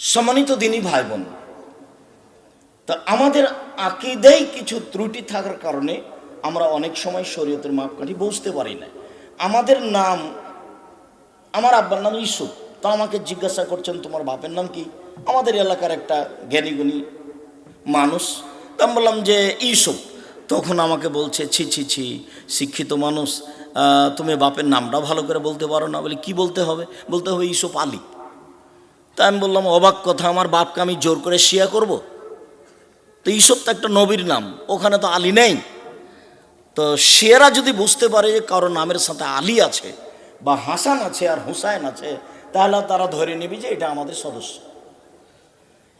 সম্মানিত দিনই ভাই বোন তা আমাদের আকিদেই কিছু ত্রুটি থাকার কারণে আমরা অনেক সময় শরীয়তের মাপকাঠি বুঝতে পারি না। আমাদের নাম, আমার আব্বার নাম ইসুফ তা আমাকে জিজ্ঞাসা করছেন, তোমার বাপের নাম কি? আমাদের এলাকার একটা জ্ঞানীগুণী মানুষ। তা বললাম যে ইসুফ তখন আমাকে বলছে, ছি ছি ছি, শিক্ষিত মানুষ। তুমি বাপের নামটা ভালো করে বলতে পারো না। বলে, কি বলতে হবে? বলতে হবে ইসুফ আলী। তা আমি বললাম, অবাক কথা, আমার বাপকে আমি জোর করে শিয়া করব। তো ইসব তো একটা নবীর নাম, ওখানে তো আলী নেই। তো সেরা যদি বুঝতে পারে যে কারও নামের সাথে আলী আছে বা হাসান আছে আর হুসাইন আছে, তাহলে তারা ধরে নেবে যে এটা আমাদের সদস্য।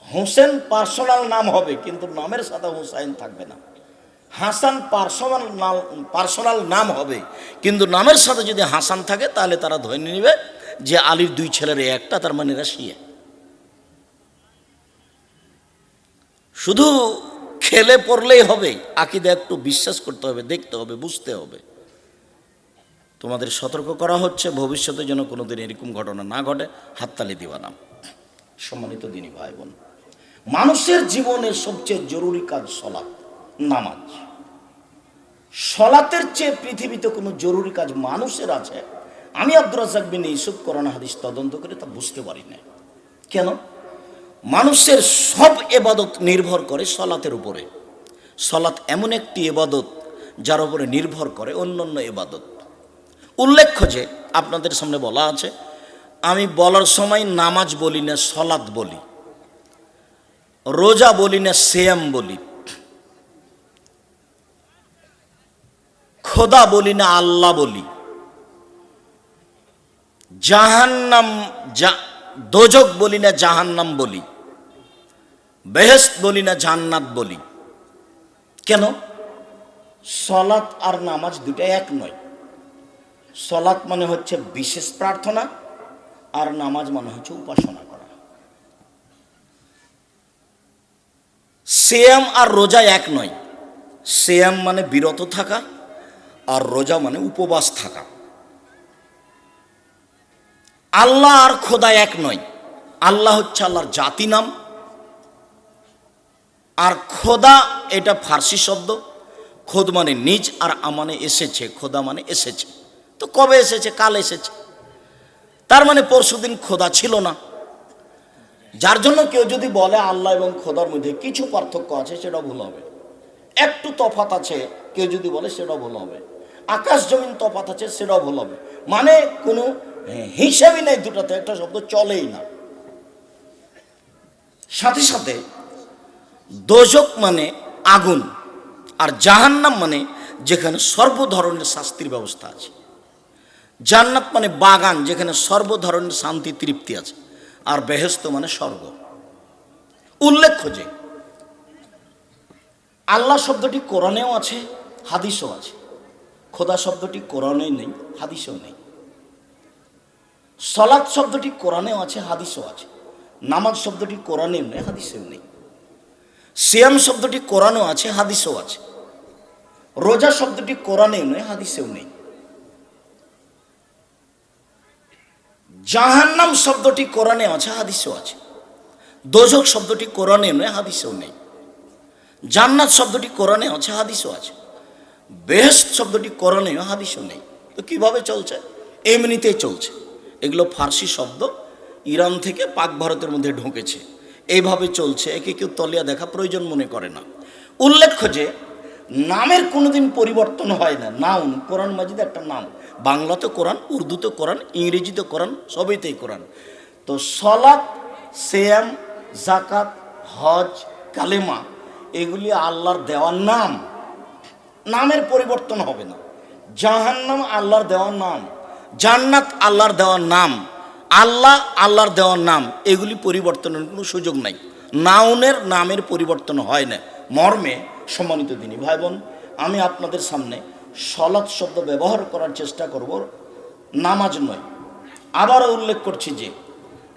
হোসেন পার্সোনাল নাম হবে, কিন্তু নামের সাথে হুসাইন থাকবে না। হাসান পার্সোনাল নাম পার্সোনাল নাম হবে, কিন্তু নামের সাথে যদি হাসান থাকে, তাহলে তারা ধরে নেবে যে আলীর দুই ছেলের একটা, তার মানে এরা শিয়া। শুধু খেলে পড়লেই হবে, আকিদে একটু বিশ্বাস করতে হবে, দেখতে হবে, বুঝতে হবে। তোমাদের সতর্ক করা হচ্ছে, ভবিষ্যতে যেন কোনোদিন এরকম ঘটনা না ঘটে, হাততালি দিবা না। সম্মানিত দিনী ভাই বোন মানুষের জীবনের সবচেয়ে জরুরি কাজ সলাৎ নামাজ। সলাতের চেয়ে পৃথিবীতে কোনো জরুরি কাজ মানুষের আছে আমি আব্দুর রাজাক বিন ইসুফ করোনা হাদিস তদন্ত করে তা বুঝতে পারি না কেন? মানুষের সব এবাদত নির্ভর করে সলাতের উপরে। সলাত এমন একটি এবাদত যার উপরে নির্ভর করে অন্য অন্য এবাদত। উল্লেখ্য যে, আপনাদের সামনে বলা আছে, আমি বলার সময় নামাজ বলি না, সলাৎ বলি। রোজা বলি না, সেয়াম বলি। খোদা বলি না, আল্লাহ বলি। জাহান্নাম দোজক বলি না জাহান্নাম বলি। বেহেস্ত বলি না জান্নাত বলি। কেন? সলাৎ আর নামাজ দুটা এক নয়। সলাৎ মানে হচ্ছে বিশেষ প্রার্থনা, আর নামাজ মানে হচ্ছে উপাসনা করা। সেয়াম আর রোজা এক নয়। সেয়াম মানে বিরত থাকা, আর রোজা মানে উপবাস থাকা। আল্লাহ আর খোদা এক নয় আল্লাহ হচ্ছে আল্লাহর জাতি নাম। আর খোদা এটা ফার্সি শব্দ। খোদ মানে নিজ আর আমানে এসেছে। খোদা মানে এসেছে। তো কবে এসেছে? কাল এসেছে। তার মানে পরশুদিন খোদা ছিল না। যার জন্য কেউ যদি বলে আল্লাহ এবং খোদার মধ্যে কিছু পার্থক্য আছে সেটা ভুল হবে। একটু তফাত আছে, কেউ যদি বলে সেটাও ভুল হবে। আকাশ জমিন তফাত আছে, সেটাও ভুল হবে। মানে কোনো হিসাবই নেই দুটাতে, একটা শব্দ চলেই না। সাথে সাথে দোজক মানে আগুন, আর জাহান্নাম মানে যেখানে সর্ব ধরনের শাস্তির ব্যবস্থা আছে। জান্নাত মানে বাগান, যেখানে সর্ব ধরনের শান্তি, তৃপ্তি আছে, আর বেহেস্ত মানে স্বর্গ। উল্লেখ্য যে, আল্লাহ শব্দটি কোরআনেও আছে, হাদিসও আছে। খোদা শব্দটি কোরআনে নেই, হাদিসেও নেই। সলাৎ শব্দটি কোরআনেও আছে, হাদিসও আছে। নামাজ শব্দটি কোরআনেও নেই, হাদিসেও নেই। সিয়াম শব্দটি কোরআনেও আছে, হাদিসেও আছে। রোজা শব্দটি কোরআনেও নেই, হাদিসেও নেই। জাহান্নাম শব্দটি কোরআনে আছে, হাদিসেও আছে। দোজক শব্দটি কোরআনে নয় হাদিসেও নেই। জান্নাত শব্দটি কোরআনে আছে, হাদিসও আছে। বেহেস্ত শব্দটি কোরআনে হাদিসও নেই। তো কীভাবে চলছে? এমনিতেই চলছে। এগুলো ফার্সি শব্দ। ইরান থেকে পাক ভারতের মধ্যে ঢুকেছে। এইভাবে চলছে, একে কেউ তলিয়া দেখা প্রয়োজন মনে করে না। উল্লেখ্য যে, নামের কোনোদিন পরিবর্তন হয় না। নাউন, কোরআন মাজিদ একটা নাম। বাংলাতে কোরআন, উর্দুতে কোরআন, ইংরেজিতে কোরআন সবইতেই কোরআন। তো সলাৎ, সেয়াম জাকাত হজ, কালেমা, এগুলি আল্লাহর দেওয়ার নাম। নামের পরিবর্তন হবে না। জাহান্নাম আল্লাহর দেওয়ার নাম। জান্নাত আল্লাহর দেওয়ার নাম, আল্লাহ আল্লাহর দেওয়ার নাম, এগুলি পরিবর্তনের কোনো সুযোগ নাই। নাউনের নামের পরিবর্তন হয় না। মর্মে সম্মানিত দিনী ভাই বোন আমি আপনাদের সামনে সলাৎ শব্দ ব্যবহার করার চেষ্টা করব, নামাজ নয়। আবারও উল্লেখ করছি যে,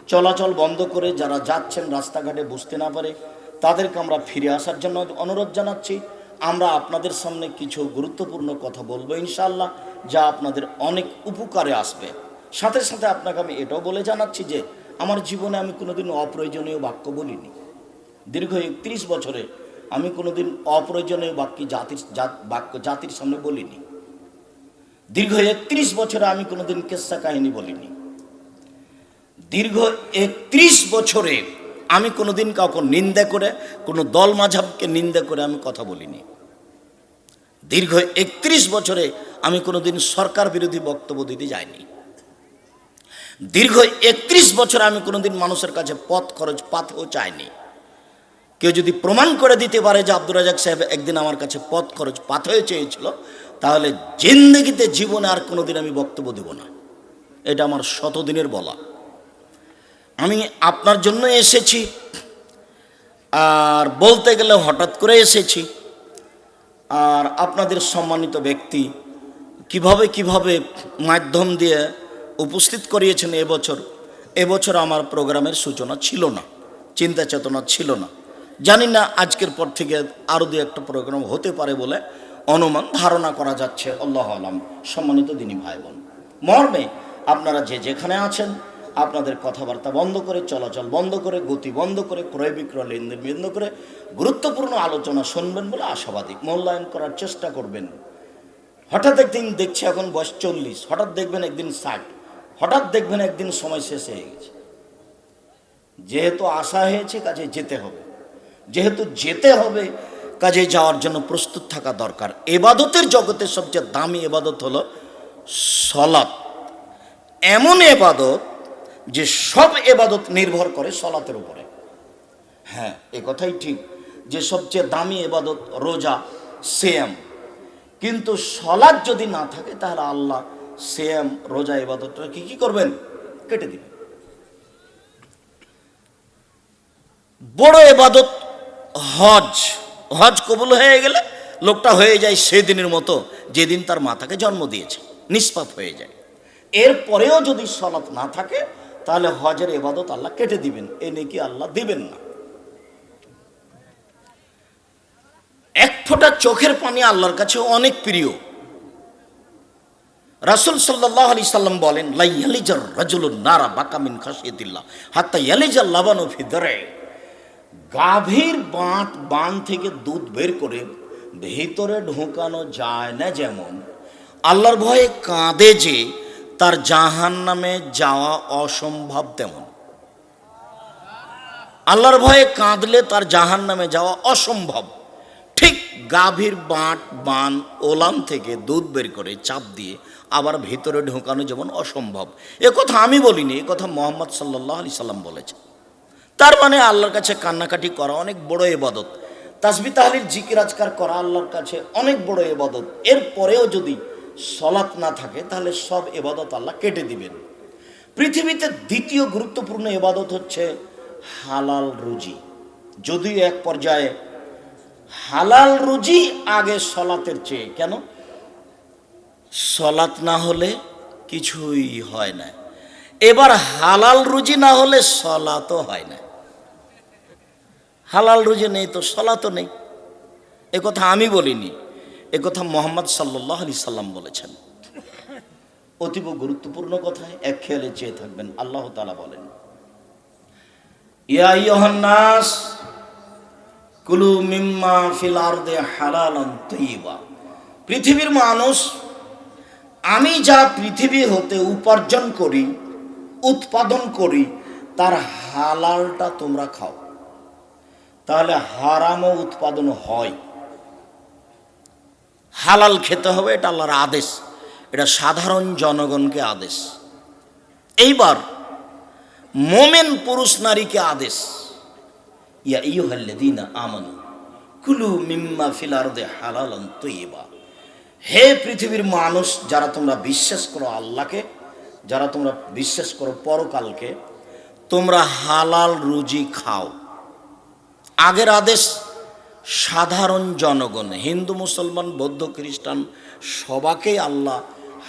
চলাচল বন্ধ করে যারা যাচ্ছেন রাস্তাঘাটে বুঝতে না পারে, তাদেরকে আমরা ফিরে আসার জন্য অনুরোধ জানাচ্ছি। আমরা আপনাদের সামনে কিছু গুরুত্বপূর্ণ কথা বলব ইনশাল্লাহ যা আপনাদের অনেক উপকারে আসবে। সাথে সাথে আপনাকে আমি এটাও বলে জানাচ্ছি যে, আমার জীবনে আমি কোনোদিন অপ্রয়োজনীয় বাক্য বলিনি। দীর্ঘ একত্রিশ বছরে আমি কোনোদিন অপ্রয়োজনীয় বাক্য জাতির বাক্য জাতির সামনে বলিনি। দীর্ঘ একত্রিশ বছরে আমি কোনোদিন কেসা কাহিনী বলিনি। দীর্ঘ একত্রিশ বছরে আমি কোনোদিন কাউকে নিন্দা করে, কোনো দল মাঝাবকে নিন্দা করে আমি কথা বলিনি। দীর্ঘ একত্রিশ বছরে আমি কোনোদিন সরকার বিরোধী বক্তব্য দিতে যাইনি। দীর্ঘ একত্রিশ বছর আমি কোনোদিন মানুষের কাছে পথ খরচ পাতেও চাইনি। কেউ যদি প্রমাণ করে দিতে পারে যে আব্দুর রাজাক সাহেব একদিন আমার কাছে পথ খরচ পাথেও চেয়েছিল, তাহলে জিন্দগিতে জীবনে আর কোনোদিন আমি বক্তব্য দেব না। এটা আমার শতদিনের বলা। আমি আপনার জন্য এসেছি, আর বলতে গেলে হঠাৎ করে এসেছি, আর আপনাদের সম্মানিত ব্যক্তি কীভাবে কীভাবে মাধ্যম দিয়ে উপস্থিত করিয়েছেন এবছর এবছর আমার প্রোগ্রামের সূচনা ছিল না, চিন্তা চেতনা ছিল না। জানি না আজকের পর থেকে আরও দু একটা প্রোগ্রাম হতে পারে বলে অনুমান, ধারণা করা যাচ্ছে। আল্লাহ আলাম। সম্মানিত দিনী ভাই বোন মর্মে আপনারা যে যেখানে আছেন, আপনাদের কথাবার্তা বন্ধ করে, চলাচল বন্ধ করে, গতি বন্ধ করে, ক্রয় বিক্রয় লেনদেন বন্ধ করে, গুরুত্বপূর্ণ আলোচনা শুনবেন বলে আশাবাদী। মূল্যায়ন করার চেষ্টা করবেন। হঠাৎ একদিন দেখছি এখন বয়স চল্লিশ, হঠাৎ দেখবেন একদিন ষাট, হঠাৎ দেখবেন একদিন সময় শেষ হয়ে গেছে। যেহেতু আশা হয়েছে কাজে যেতে হবে। যেহেতু যেতে হবে, কাজে যাওয়ার জন্য প্রস্তুত থাকা দরকার। এবাদতের জগতের সবচেয়ে দামি এবাদত হলো সলাৎ। এমন এবাদত যে সব এবাদত নির্ভর করে সলাতের উপরে। হ্যাঁ এ কথাই ঠিক যে সবচেয়ে দামি এবাদত রোজা সেম কিন্তু সলাদ যদি না থাকে, তাহলে আল্লাহ সেম রোজা এবাদতটা কি কি করবেন? কেটে দিবেন। বড় এবাদত হজ। হজ কবুল হয়ে গেলে লোকটা হয়ে যায় সেদিনের মতো, যেদিন তার মাতাকে জন্ম দিয়েছে, নিষ্পাপ হয়ে যায়। এরপরেও যদি সলাৎ না থাকে, তাহলে হজের এবাদত আল্লাহ কেটে দিবেন। এ নাকি আল্লাহ দিবেন না। এক ফোঁটা চোখের পানি আল্লাহর কাছে অনেক প্রিয়। রাসুল সাল্লাহ আলি সাল্লাম বলেন লাইয়ালিজার রাজুল নারা বাকামিন খাসিয়তিল্লাহ হাত্তা ইয়ালিজার লাবানো ফিদরে গাভীর বাঁধ বান থেকে দুধ বের করে ভেতরে ঢোকানো যায় না যেমন। আল্লাহর ভয়ে কাঁদে যে, তার জাহান নামে যাওয়া অসম্ভব তেমন। আল্লাহর ভয়ে কাঁদলে তার জাহান নামে যাওয়া অসম্ভব। ঠিক গাভীর বাঁট, বান ওলান থেকে দুধ বের করে চাপ দিয়ে আবার ভিতরে ঢোকানো যেমন অসম্ভব। এ কথা আমি বলিনি, এ কথা মোহাম্মদ সাল্লাহ আলি সাল্লাম বলেছে তার মানে আল্লাহর কাছে কান্নাকাটি করা অনেক বড় এবাদত তাসবি তাহলিল জিকির আজকার করা আল্লাহর কাছে অনেক বড় এবাদত এরপরেও যদি সলাৎ না থাকে, তাহলে সব এবাদত আল্লাহ কেটে দিবেন। পৃথিবীতে দ্বিতীয় গুরুত্বপূর্ণ এবাদত হচ্ছে হালাল রুজি। যদিও এক পর্যায়ে হালাল রুজি আগে সলাতের চেয়ে, কেন? সলাৎ না হলে কিছুই হয় না। এবার হালাল রুজি না হলে সলাতও হয় না। হালাল রুজি নেই তো সলাতও নেই। এ কথা আমি বলিনি, এ কথা মোহাম্মদ সাল্লাহ আলি সাল্লাম বলেছেন। অতীব গুরুত্বপূর্ণ কথায় এক খেয়ালে চেয়ে থাকবেন, আল্লাহ তালা বলেন, ইয়া ইয়োহান্নাস কুলু মিম্মা ফিল আরদে হালালান তৈবা পৃথিবীর মানুষ, আমি যা পৃথিবী হতে উপার্জন করি, উৎপাদন করি, তার হালালটা তোমরা খাও। তাহলে হারামও উৎপাদন হয়। হালাল খেতে হবে, এটা আল্লাহর আদেশ। এটা সাধারণ জনগণকে আদেশ। এইবার মোমেন পুরুষ নারীকে আদেশ। আমানু কুলু মিম্মা ফিল আরদি হালালান তৈবা হে পৃথিবীর মানুষ, যারা তোমরা বিশ্বাস করো আল্লাহকে, যারা তোমরা বিশ্বাস করো পরকালকে, তোমরা হালাল রুজি খাও। আগের আদেশ সাধারণ জনগণ, হিন্দু, মুসলমান, বৌদ্ধ, খ্রিস্টান, সবাকেই আল্লাহ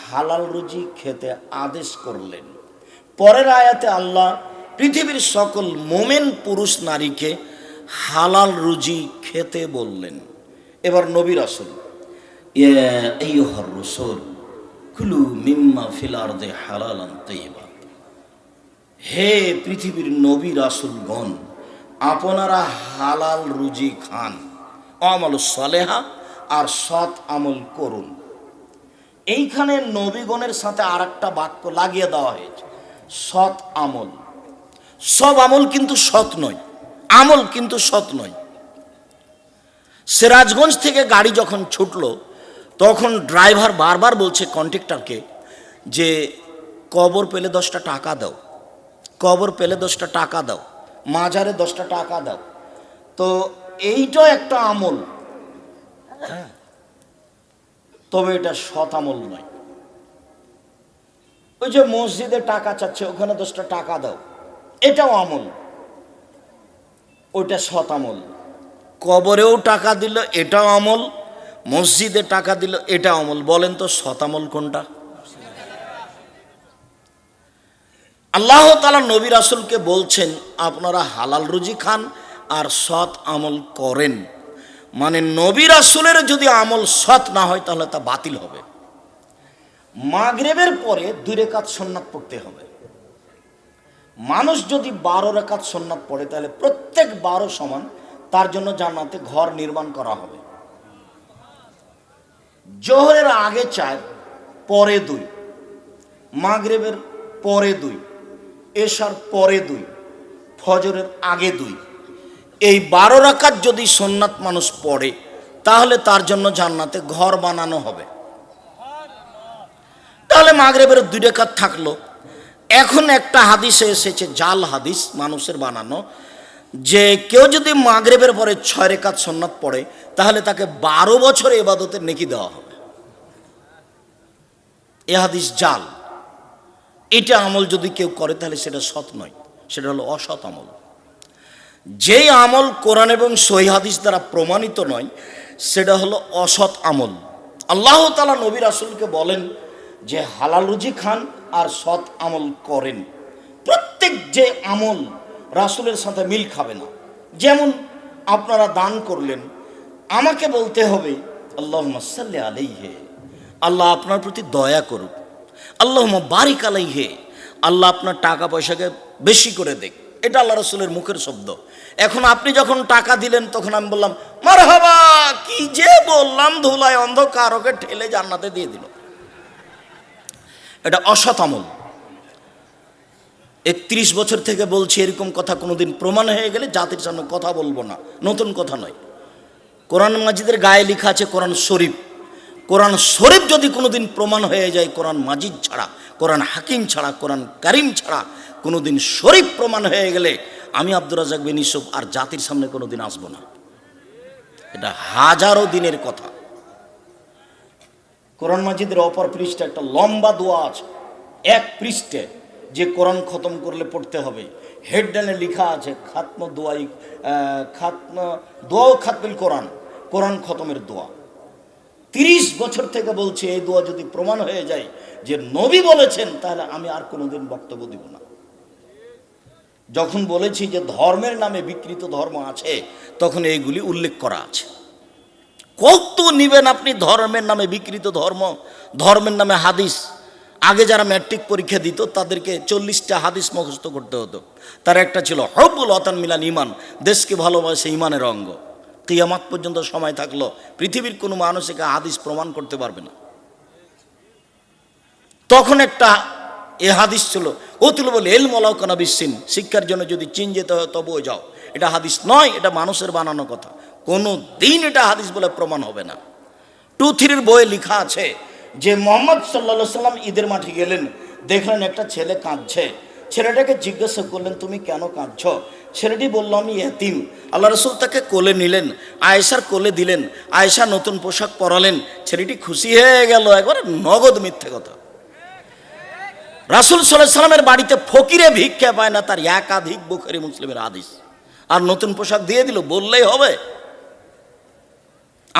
হালাল রুজি খেতে আদেশ করলেন। পরের আয়াতে আল্লাহ পৃথিবীর সকল মোমেন পুরুষ নারীকে হালাল রুজি খেতে বললেন। এবার নবী রাসুল এই হর রসুল, কুলু মিম্মা ফিলার দে হালালান তৈবা হে পৃথিবীর নবী রাসুলগণ, আপনারা হালাল রুজি খান, আমল সলেহা আর সৎ আমল করুন। এইখানে নবীগণের সাথে আর একটা বাক্য লাগিয়ে দেওয়া হয়েছে, সৎ আমল। সব আমল কিন্তু সৎ নয়, আমল কিন্তু সৎ নয়। সিরাজগঞ্জ থেকে গাড়ি যখন ছুটলো, তখন ড্রাইভার বারবার বলছে কন্ট্রাক্টরকে যে, কবর পেলে দশটা টাকা দাও, কবর পেলে দশটা টাকা দাও, মাজারে দশটা টাকা দাও। তো এইটাও একটা আমল। হ্যাঁ। তবে এটা সৎ আমল নয়। ওই যে মসজিদে টাকা চাচ্ছে, ওখানে দশটা টাকা দাও। এটাও আমল। ওইটা সৎ আমল। কবরেও টাকা দিল, এটাও আমল। মসজিদে টাকা দিল, এটা আমল। বলেন তো সৎ আমল কোনটা? আল্লাহ তালা নবী রাসুলকে বলছেন, আপনারা হালাল রুজি খান আর সৎ আমল করেন। মানে নবী রাসুলের যদি আমল সৎ না হয়, তাহলে তা বাতিল হবে। মাগরেবের পরে দুই রেখাত সন্ন্যাত পড়তে হবে। মানুষ যদি বারো রেখাত সন্ন্যাত পড়ে, তাহলে প্রত্যেক বারো সমান তার জন্য জান্নাতে ঘর নির্মাণ করা হবে। জোহরের আগে চার, পরে দুই, মাগরেবের পরে দুই, এশার পরে দুই, ফজরের আগে দুই। এই বারো রাকাত যদি সোননাথ মানুষ পড়ে, তাহলে তার জন্য জান্নাতে ঘর বানানো হবে। তাহলে মাগরেবের দুই রেখাত থাকল এখন একটা হাদিসে এসেছে, জাল হাদিস, মানুষের বানানো, যে কেউ যদি মাগরেবের পরে ছয় রেখাত সন্ন্যাত পড়ে, তাহলে তাকে বারো বছর এবাদতের নেকি দেওয়া হবে। এ হাদিস জাল। এটা আমল যদি কেউ করে, তাহলে সেটা সৎ নয়, সেটা হলো অসৎ আমল। যেই আমল কোরআন এবং সহি হাদিস দ্বারা প্রমাণিত নয়, সেটা হলো অসৎ আমল। আল্লাহ তালা নবী রাসুলকে বলেন যে, হালাল রুজি খান আর সৎ আমল করেন। প্রত্যেক যে আমল রাসুলের সাথে মিল খাবে না। যেমন আপনারা দান করলেন, আমাকে বলতে হবে আল্লাহ সাল্লি আলাইহে। আল্লাহ আপনার প্রতি দয়া করুক। আল্লাহ বারিক আলাইহে। আল্লাহ আপনার টাকা পয়সাকে বেশি করে দেখ। এটা আল্লাহ রসুলের মুখের শব্দ। এখন আপনি যখন টাকা দিলেন, তখন আমি বললাম মার হাবা কি যে বললাম, ধুলায় অন্ধকার, ওকে ঠেলে জান্নাতে দিয়ে দিল। এটা অসৎ আমল। একত্রিশ বছর থেকে বলছি এরকম কথা কোনোদিন প্রমাণ হয়ে গেলে জাতির সামনে কথা বলব না। নতুন কথা নয়। কোরআন মাজিদের গায়ে লেখা আছে কোরআন শরীফ। কোরআন শরীফ যদি কোনোদিন প্রমাণ হয়ে যায়, কোরআন মাজিদ ছাড়া, কোরআন হাকিম ছাড়া, কোরআন কারিম ছাড়া কোনোদিন শরীফ প্রমাণ হয়ে গেলে আমি আব্দুর রাজাক বিন ইসুফ আর জাতির সামনে কোনোদিন আসব না। এটা হাজারো দিনের কথা। কোরআন মাজিদের অপর পৃষ্ঠে একটা লম্বা দোয়া আছে। এক পৃষ্ঠে যে কোরআন খতম করলে পড়তে হবে। হেডলাইনে লেখা আছে, খাতম দোয়াই খাতম, দোয়াও খাতমিল কোরআন কোরআন খতমের দোয়া। তিরিশ বছর থেকে বলছে, এই দোয়া যদি প্রমাণ হয়ে যায় যে নবী বলেছেন, তাহলে আমি আর কোনোদিন বক্তব্য দিব না। যখন বলেছি যে ধর্মের নামে বিকৃত ধর্ম আছে, তখন এইগুলি উল্লেখ করা আছে। কত নিবেন আপনি? ধর্মের নামে বিকৃত ধর্ম, ধর্মের নামে হাদিস। আগে যারা ম্যাট্রিক পরীক্ষা দিত, তাদেরকে চল্লিশটা হাদিস মুখস্থ করতে হতো। তার একটা ছিল, হব্বুল অতান মিলান ইমান দেশকে ভালোবাসে ইমানের অঙ্গ। কিয়ামাত পর্যন্ত সময় থাকল, পৃথিবীর কোনো মানুষ একে হাদিস প্রমাণ করতে পারবে না। তখন একটা এ হাদিস ছিল ও তুলো বলে এল মলাউকানা বিসিন শিক্ষার জন্য যদি চীন যেতে হয় তবুও যাও। এটা হাদিস নয়, এটা মানুষের বানানো কথা। কোনো দিন এটা হাদিস বলে প্রমাণ হবে না। টু থ্রির বইয়ে লেখা আছে যে মোহাম্মদ সাল্লা সাল্লাম ঈদের মাঠে গেলেন, দেখলেন একটা ছেলে কাঁদছে। ছেলেটাকে জিজ্ঞাসা করলেন, তুমি কেন কাঁদছ? ছেলেটি বলল, আমি এতিম। আল্লাহ রসুল তাকে কোলে নিলেন, আয়েশার কোলে দিলেন, আয়েশা নতুন পোশাক পরালেন, ছেলেটি খুশি হয়ে গেল, একবার নগদ মিথ্যে কথা। রাসুল সাল্লাহ সাল্লামের বাড়িতে ফকিরে ভিক্ষা পায় না, তার একাধিক বুখারি মুসলিমের আদিস আর নতুন পোশাক দিয়ে দিল, বললেই হবে।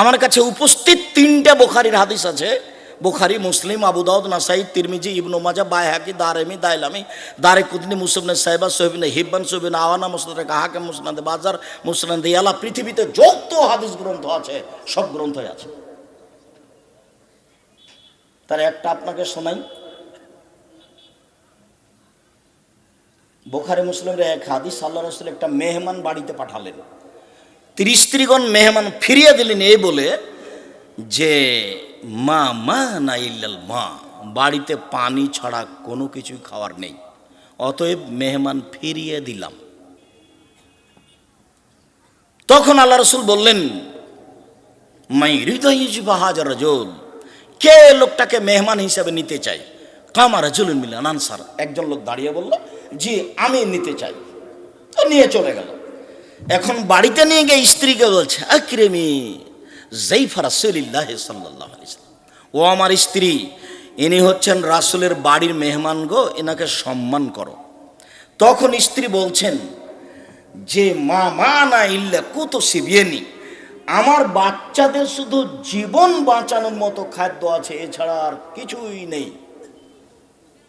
আমার কাছে উপস্থিত তিনটা বোখারির হাদিস আছে। বোখারি, মুসলিম, আবু দাউদ, নাসাই, তিরমিজি, ইবনু মাজা বায়হাকি, দারেমি দাইলামি দারে কুদনি মুসলিমনে সাহেবা সোহেবিনে হিব্বান সোহেবিন আওয়ানা, মুসনাদে কাহাকে মুসনাদে বাজার, মুসনাদে ইয়ালা পৃথিবীতে যত হাদিস গ্রন্থ আছে, সব গ্রন্থই আছে। তার একটা আপনাকে শোনাই। বোখারে, মুসলিমের এক হাদিস, আল্লাহ রসুল একটা মেহমান বাড়িতে পাঠালেন। ত্রিশ স্ত্রীগণ মেহমান ফিরিয়ে দিলেন এই বলে যে, মা মা না ইল্লাল মা, বাড়িতে পানি ছাড়া কোনো কিছুই খাওয়ার নেই। অতএব মেহমান ফিরিয়ে দিলাম। তখন আল্লাহ রসুল বললেন, মাই হৃদয় বাহাজ রজল, কে লোকটাকে মেহমান হিসেবে নিতে চাই কামা রাজুল মিলান আনসার। একজন লোক দাঁড়িয়ে বলল, জি, আমি নিতে চাই। তো নিয়ে চলে গেল। এখন বাড়িতে নিয়ে গিয়ে স্ত্রীকে বলছে, আক্রেমি জৈফা রাসুলিল্লাহ সাল্লাহ ও আমার স্ত্রী, ইনি হচ্ছেন রাসুলের বাড়ির মেহমান গো এনাকে সম্মান করো। তখন স্ত্রী বলছেন, যে মা মা না ইল্লা কত সিবিয়েনি, আমার বাচ্চাদের শুধু জীবন বাঁচানোর মতো খাদ্য আছে, এছাড়া আর কিছুই নেই।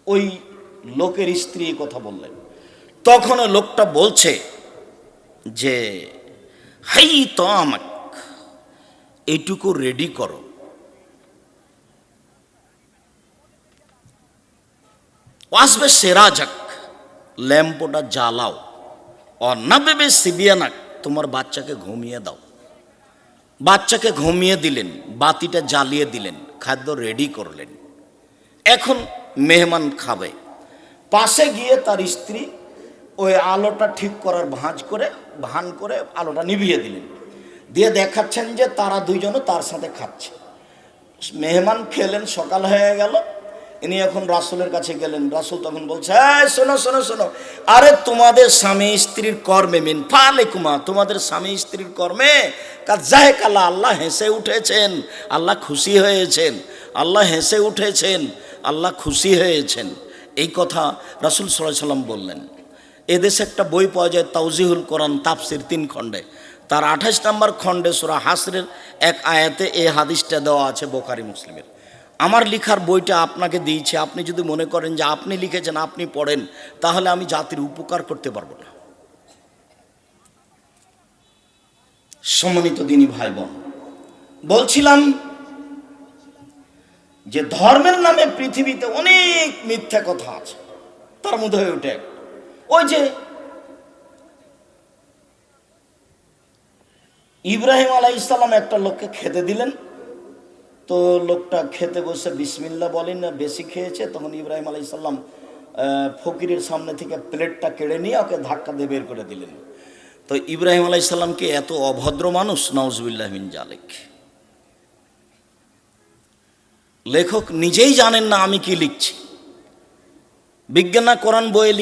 ওই লোকের স্ত্রী কথা বললেন। তখন লোকটা বলছে যে, হাই তো আমাক এইটুকু রেডি করো। আসবে সেরা যাক ল্যাম্পটা জ্বালাও অন্নাবেবে সিবিয়ানাক, তোমার বাচ্চাকে ঘুমিয়ে দাও। বাচ্চাকে ঘুমিয়ে দিলেন, বাতিটা জ্বালিয়ে দিলেন, খাদ্য রেডি করলেন। এখন মেহমান খাবে। পাশে গিয়ে তার স্ত্রী ওই আলোটা ঠিক করার ভাঁজ করে ভান করে আলোটা নিভিয়ে দিলেন। দিয়ে দেখাচ্ছেন যে তারা দুইজনও তার সাথে খাচ্ছে। মেহমান খেলেন সকাল হয়ে গেল। ইনি এখন রাসুলের কাছে গেলেন। রাসুল তখন বলছে "এই, শোনো শোনো শোনো। আরে তোমাদের স্বামী স্ত্রীর কর্মে মিন ফালে কুমা তোমাদের স্বামী স্ত্রীর কর্মে কাজাহে কালা আল্লাহ হেসে উঠেছেন। আল্লাহ খুশি হয়েছেন। আল্লাহ হেসে উঠেছেন। আল্লাহ খুশি হয়েছেন। এই কথা রাসুল সাল্লাম বললেন। এদেশে একটা বই পাওয়া যায় তাউজিহুল কোরআন তাফসির তিন খণ্ডে। তার আঠাশ নম্বর খণ্ডে সুরা হাসরের এক আয়াতে এই হাদিসটা দেওয়া আছে বোখারি মুসলিমের। আমার লিখার বইটা আপনাকে দিয়েছি, আপনি যদি মনে করেন যে আপনি লিখেছেন, আপনি পড়েন, তাহলে আমি জাতির উপকার করতে পারব না। সম্মানিত দিনী ভাই বোন বলছিলাম যে ধর্মের নামে পৃথিবীতে অনেক মিথ্যা কথা আছে, তার মধ্যে ওঠে একটা। ওই যে ইব্রাহিম আলাই ইসলাম একটা লোককে খেতে দিলেন। তো লোকটা খেতে বসে বিসমিল্লা বলেন, না, বেশি খেয়েছে। তখন ইব্রাহিম আলাই ইসলাম ফকিরের সামনে থেকে প্লেটটা কেড়ে নিয়ে ওকে ধাক্কা দিয়ে বের করে দিলেন। তো ইব্রাহিম আলাই ইসলামকে এত অভদ্র মানুষ? নওয়াজবিল্লাহ মিন জালেক। লেখক নিজেই জানেন না আমি কি লিখছি। বিজ্ঞানা কোরআন বইয়ে